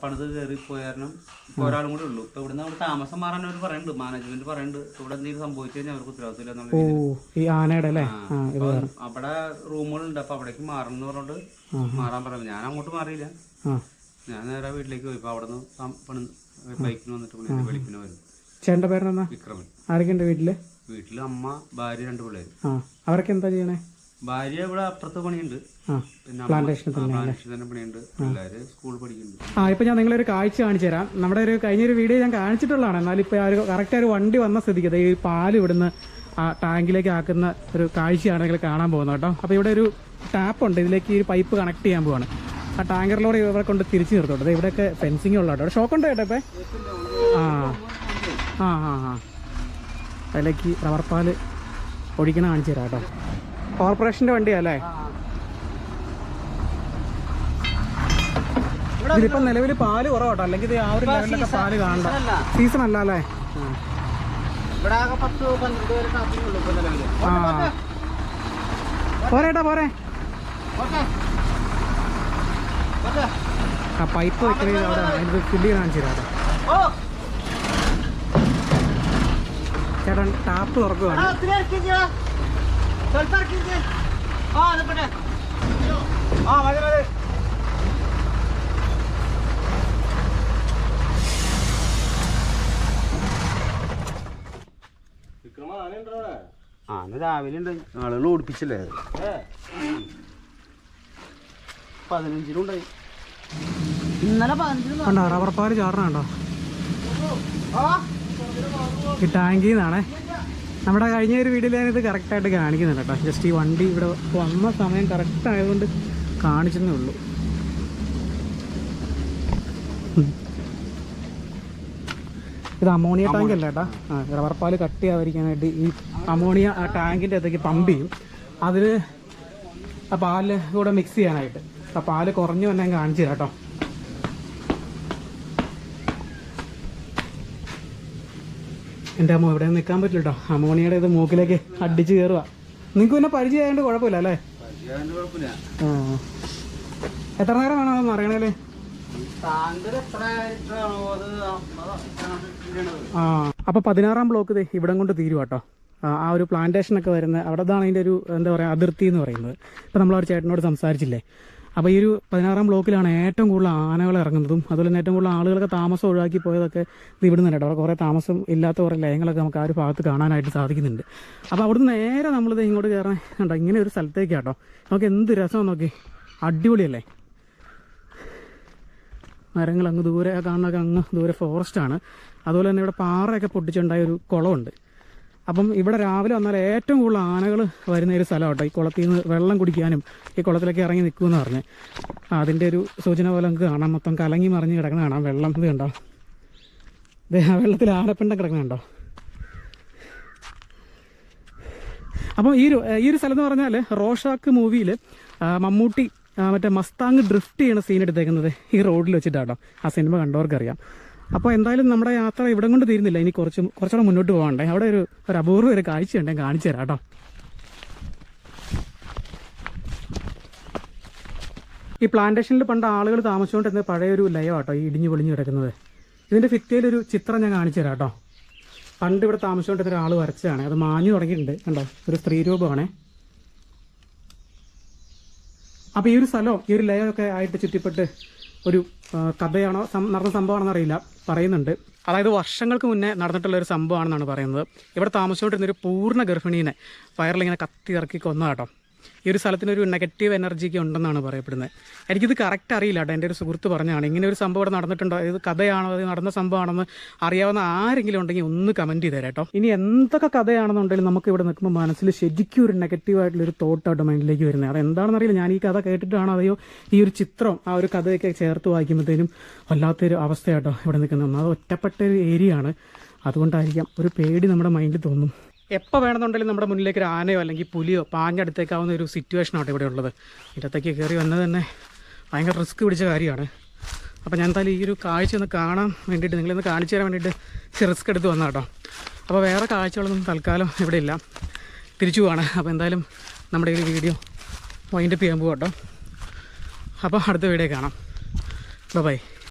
C: പണിത് കയറി പോയ കാരണം ഇപ്പൊ ഒരാളും കൂടെ ഉള്ളൂ. ഇപ്പൊ ഇവിടുന്ന് അവിടെ താമസം മാറാൻ അവർ പറയുന്നുണ്ട്. മാനേജ്മെന്റ് പറയുന്നുണ്ട്. ഇവിടെ എന്തെങ്കിലും സംഭവിച്ചു കഴിഞ്ഞാൽ അവർക്ക് ഉത്തരവാദിത്തമില്ല എന്നുള്ള അവിടെ റൂമുകളുണ്ട്. അപ്പൊ അവിടേക്ക് മാറണം എന്ന് പറഞ്ഞോണ്ട് മാറാൻ പറഞ്ഞു ഞാൻ അങ്ങോട്ട് മാറിയില്ല. ഞാൻ നേരെ വീട്ടിലേക്ക് പോയി. ഇപ്പൊ അവിടെ നിന്ന് ബൈക്കിന് വന്നിട്ട് വെളുപ്പിന് വരും
A: ചേട്ടന്റെ പേരെന്നാ
C: വിക്രമൻ.
A: ആരൊക്കെയുണ്ട് വീട്ടിൽ?
C: വീട്ടിൽ അമ്മ ഭാര്യ രണ്ട് പിള്ളേര്.
A: അവരൊക്കെ എന്താ ചെയ്യണേ?
C: ഭാര്യ ഇവിടെ അപ്പുറത്ത് പണിയുണ്ട്. പ്ലാന്റേഷൻ
A: ആ ഇപ്പൊ ഞാൻ നിങ്ങളൊരു കാഴ്ച കാണിച്ചു തരാം. നമ്മുടെ ഒരു കഴിഞ്ഞൊരു വീഡിയോ ഞാൻ കാണിച്ചിട്ടുള്ളതാണ്. എന്നാൽ ഇപ്പൊ ആ ഒരു കറക്റ്റ് ഒരു വണ്ടി വന്ന സ്ഥിതിക്ക് ഈ പാൽ ഇവിടുന്ന് ആ ടാങ്കിലേക്ക് ആക്കുന്ന ഒരു കാഴ്ചയാണ് നിങ്ങൾ കാണാൻ പോകുന്നത് കേട്ടോ. അപ്പോൾ ഇവിടെ ഒരു ടാപ്പ് ഉണ്ട്. ഇതിലേക്ക് ഈ പൈപ്പ് കണക്ട് ചെയ്യാൻ പോവാണ്. ആ ടാങ്കറിലൂടെ ഇവിടെ കൊണ്ട് തിരിച്ചു നിർത്തോട്ടെ ഇവിടെയൊക്കെ ഫെൻസിങ് ഉള്ള കേട്ടോ. ഷോക്ക് ഉണ്ടോ കേട്ടോ ഇപ്പം ആ ആ ആ ആ. അതിലേക്ക് റബ്ബർ പാൽ ഒഴിക്കണ കാണിച്ചു തരാം കേട്ടോ. കോർപ്പറേഷന്റെ വണ്ടിയാ അല്ലേ ഇതിപ്പോ നിലവിൽ പാൽ കുറവാട്ടോ. അല്ലെങ്കിൽ ആ ഒരു ലെവലിലൊക്കെ പാൽ കാണണ്ട. സീസൺ അല്ല. അല്ലേ പോരേട്ടാ പോരെ. ആ പൈപ്പ് വെക്കണേ ഫില്ല് കാണിച്ചു തരാം ചേട്ടൻ ടാപ്പ് തുറക്കുവാണ്.
B: ആ മതി മതി. ആ
C: ഇന്ന് രാവിലെ ഉണ്ട് ആളുകൾ ഓടിപ്പിച്ചില്ലേ? പതിനഞ്ചിലുണ്ടായി
B: ഇന്നലെ
A: പതിനഞ്ചിലും റബ്ബർ പാൽ ചാടണോ ഈ ടാങ്കിൽ നിന്നാണേ നമ്മുടെ കഴിഞ്ഞ ഒരു വീഡിയോയിൽ ഞാനിത് കറക്റ്റായിട്ട് കാണിക്കുന്നില്ല കേട്ടോ. ജസ്റ്റ് ഈ വണ്ടി ഇവിടെ വന്ന സമയം കറക്റ്റ് ആയതുകൊണ്ട് കാണിച്ചെന്നേ ഉള്ളൂ. ഇത് അമോണിയ ടാങ്ക് അല്ല ഏട്ടാ? ആ റബ്ബർ പാൽ കട്ട് ചെയ്യാതിരിക്കാനായിട്ട് ഈ അമോണിയ ആ ടാങ്കിന്റെ അകത്തേക്ക് പമ്പ് ചെയ്യും. അതിന് ആ പാൽ കൂടെ മിക്സ് ചെയ്യാനായിട്ട്. ആ പാൽ കുറഞ്ഞു തന്നെ കാണിച്ചു തരാം കേട്ടോ. എന്റെ അമ്മ ഇവിടെ നിൽക്കാൻ പറ്റില്ല കേട്ടോ. അമോണിയുടെ ഇത് മൂക്കിലേക്ക് അടിച്ച് കയറുക. നിങ്ങൾക്ക് പിന്നെ പരിചയമായതുകൊണ്ട് കുഴപ്പമില്ല അല്ലേ? ആ എത്ര നേരം വേണം
C: അറിയണേൽ?
A: ആ അപ്പോൾ പതിനാറാം ബ്ലോക്ക് ദേ ഇവിടം കൊണ്ട് തീരും കേട്ടോ ആ ഒരു പ്ലാന്റേഷൻ ഒക്കെ വരുന്ന അവിടെ ഇതാണ് ഒരു എന്താ പറയുക അതിർത്തി എന്ന് പറയുന്നത്. ഇപ്പോൾ നമ്മൾ ഒരു ചേട്ടനോട് സംസാരിച്ചില്ലേ? അപ്പോൾ ഈ ഒരു പതിനാറാം ബ്ലോക്കിലാണ് ഏറ്റവും കൂടുതൽ ആനകൾ ഇറങ്ങുന്നതും അതുപോലെ തന്നെ ഏറ്റവും കൂടുതൽ ആളുകളൊക്കെ താമസം ഒഴിവാക്കി പോയതൊക്കെ ഇത് ഇവിടുന്ന് തന്നെ അവിടെ കുറേ താമസം ഇല്ലാത്ത കുറേ ലയങ്ങളൊക്കെ നമുക്ക് ആ ഒരു ഭാഗത്ത് കാണാനായിട്ട് സാധിക്കുന്നുണ്ട്. അപ്പോൾ അവിടുന്ന് നേരെ നമ്മളിത് ഇങ്ങോട്ട് കയറാൻ കണ്ടോ ഇങ്ങനെ ഒരു സ്ഥലത്തേക്കാട്ടോ നമുക്ക് എന്ത് രസം നോക്കി. അടിപൊളിയല്ലേ? മരങ്ങൾ അങ്ങ് ദൂരെ കാണുന്നൊക്കെ അങ്ങ് ദൂരെ ഫോറസ്റ്റാണ് അതുപോലെ തന്നെ ഇവിടെ പാറയൊക്കെ പൊട്ടിച്ചുണ്ടായ ഒരു കുളമുണ്ട്. അപ്പം ഇവിടെ രാവിലെ വന്നാൽ ഏറ്റവും കൂടുതൽ ആനകൾ വരുന്ന ഒരു സ്ഥലം കേട്ടോ ഈ കുളത്തിൽ നിന്ന് വെള്ളം കുടിക്കാനും ഈ കുളത്തിലേക്ക് ഇറങ്ങി നിൽക്കുമെന്ന് പറഞ്ഞ്. അതിന്റെ ഒരു സൂചന പോലെ നമുക്ക് കാണാം. മൊത്തം കലങ്ങി മറിഞ്ഞ് കിടക്കുന്ന കാണാം. വെള്ളം ഇത് കണ്ടോ? ആ വെള്ളത്തിൽ ആനപ്പിണ്ടം കിടക്കുന്നുണ്ടോ അപ്പം ഈ ഒരു ഈ ഒരു സ്ഥലം എന്ന് പറഞ്ഞാൽ റോഷാക്ക് മൂവിയിൽ മമ്മൂട്ടി മറ്റേ മസ്താങ് ഡ്രിഫ്റ്റ് ചെയ്യണ സീൻ എടുത്തേക്കുന്നത് ഈ റോഡിൽ വെച്ചിട്ടാട്ടോ. ആ സിനിമ കണ്ടവർക്കറിയാം. അപ്പോൾ എന്തായാലും നമ്മുടെ യാത്ര ഇവിടം കൊണ്ട് തീരുന്നില്ല. ഇനി കുറച്ച് കുറച്ചുകൂടെ മുന്നോട്ട് പോകണ്ടേ. അവിടെ ഒരു ഒരു അപൂർവ ഒരു കാഴ്ചയുണ്ട്. ഞാൻ കാണിച്ചു തരാം കേട്ടോ. ഈ പ്ലാന്റേഷനിൽ പണ്ട് ആളുകൾ താമസിച്ചുകൊണ്ടിരുന്ന പഴയൊരു ലയം കേട്ടോ ഈ ഇടിഞ്ഞു പൊളിഞ്ഞു കിടക്കുന്നത്. ഇതിന്റെ ഫിത്തിയിലൊരു ചിത്രം ഞാൻ കാണിച്ചു തരാം കേട്ടോ. പണ്ട് ഇവിടെ താമസിച്ചുകൊണ്ടിരുന്ന ഒരാൾ വരച്ചതാണ്. അത് മാഞ്ഞു തുടങ്ങിയിട്ടുണ്ട്. കണ്ടോ? ഒരു സ്ത്രീരൂപമാണേ. അപ്പോൾ ഈ ഒരു സ്ഥലവും ഈ ഒരു ലയമൊക്കെ ആയിട്ട് ചുറ്റിപ്പെട്ട് ഒരു കഥയാണോ നടന്ന സംഭവമാണെന്ന് അറിയില്ല. പറയുന്നുണ്ട്. അതായത് വർഷങ്ങൾക്ക് മുന്നേ നടന്നിട്ടുള്ള ഒരു സംഭവമാണെന്നാണ് പറയുന്നത്. ഇവിടെ താമസിച്ചുകൊണ്ടിരുന്ന ഒരു പൂർണ ഗർഭിണീനെ വയറിലിങ്ങനെ കത്തി ഇറക്കി കൊന്നതാട്ടോ. ഈ ഒരു സ്ഥലത്തിനൊരു നെഗറ്റീവ് എനർജിക്ക് ഉണ്ടെന്നാണ് പറയപ്പെടുന്നത്. എനിക്കിത് കറക്റ്റ് അറിയില്ല കേട്ടോ. എന്റെ ഒരു സുഹൃത്ത് പറഞ്ഞാണ് ഇങ്ങനെ ഒരു സംഭവം ഇവിടെ നടന്നിട്ടുണ്ടോ? ഇത് കഥയാണോ? അത് നടന്ന സംഭവമാണെന്ന് അറിയാവുന്ന ആരെങ്കിലും ഉണ്ടെങ്കിൽ ഒന്ന് കമന്റ് ചെയ്തേരാം കേട്ടോ. ഇനി എന്തൊക്കെ കഥയാണെന്നുണ്ടെങ്കിലും നമുക്ക് ഇവിടെ നിൽക്കുമ്പോൾ മനസ്സിൽ ശരിക്കും ഒരു നെഗറ്റീവ് ആയിട്ടുള്ള ഒരു തോട്ടായിട്ട് മൈൻഡിലേക്ക് വരുന്നത്. അത് എന്താണെന്നറിയില്ല ഞാൻ ഈ കഥ കേട്ടിട്ടാണോ അതെയോ ഈ ഒരു ചിത്രം ആ ഒരു കഥയൊക്കെ ചേർത്ത് വായിക്കുമ്പോഴത്തേനും വല്ലാത്തൊരു അവസ്ഥയാട്ടോ ഇവിടെ നിൽക്കുന്നത്. അത് ഒറ്റപ്പെട്ട ഒരു ഏരിയയാണ് അതുകൊണ്ടായിരിക്കാം ഒരു പേടി നമ്മുടെ മൈൻഡിൽ തോന്നും. എപ്പോൾ വേണമെന്നുണ്ടെങ്കിലും നമ്മുടെ മുന്നിലേക്ക് ഒരു ആനയോ അല്ലെങ്കിൽ പുലിയോ പാഞ്ഞടുത്തേക്കാവുന്ന ഒരു സിറ്റുവേഷനാണ് ഇവിടെ ഉള്ളത്. ഇടത്തേക്ക് കയറി വന്നത് തന്നെ ഭയങ്കര റിസ്ക് പിടിച്ച കാര്യമാണ്. അപ്പോൾ ഞാൻ എന്തായാലും ഈ ഒരു കാഴ്ച ഒന്ന് കാണാൻ വേണ്ടിയിട്ട് നിങ്ങളിന്ന് കാണിച്ചു തരാൻ വേണ്ടിയിട്ട് റിസ്ക് എടുത്ത് വന്ന കേട്ടോ. അപ്പോൾ വേറെ കാഴ്ചകളൊന്നും തൽക്കാലം ഇവിടെ ഇല്ല. തിരിച്ചു പോവാണ്. അപ്പോൾ എന്തായാലും നമ്മുടെ ഈ വീഡിയോ വൈൻഡപ്പ് ചെയ്യാൻ പോകാം കേട്ടോ. അപ്പോൾ അടുത്ത വീഡിയോ കാണാം. ബൈ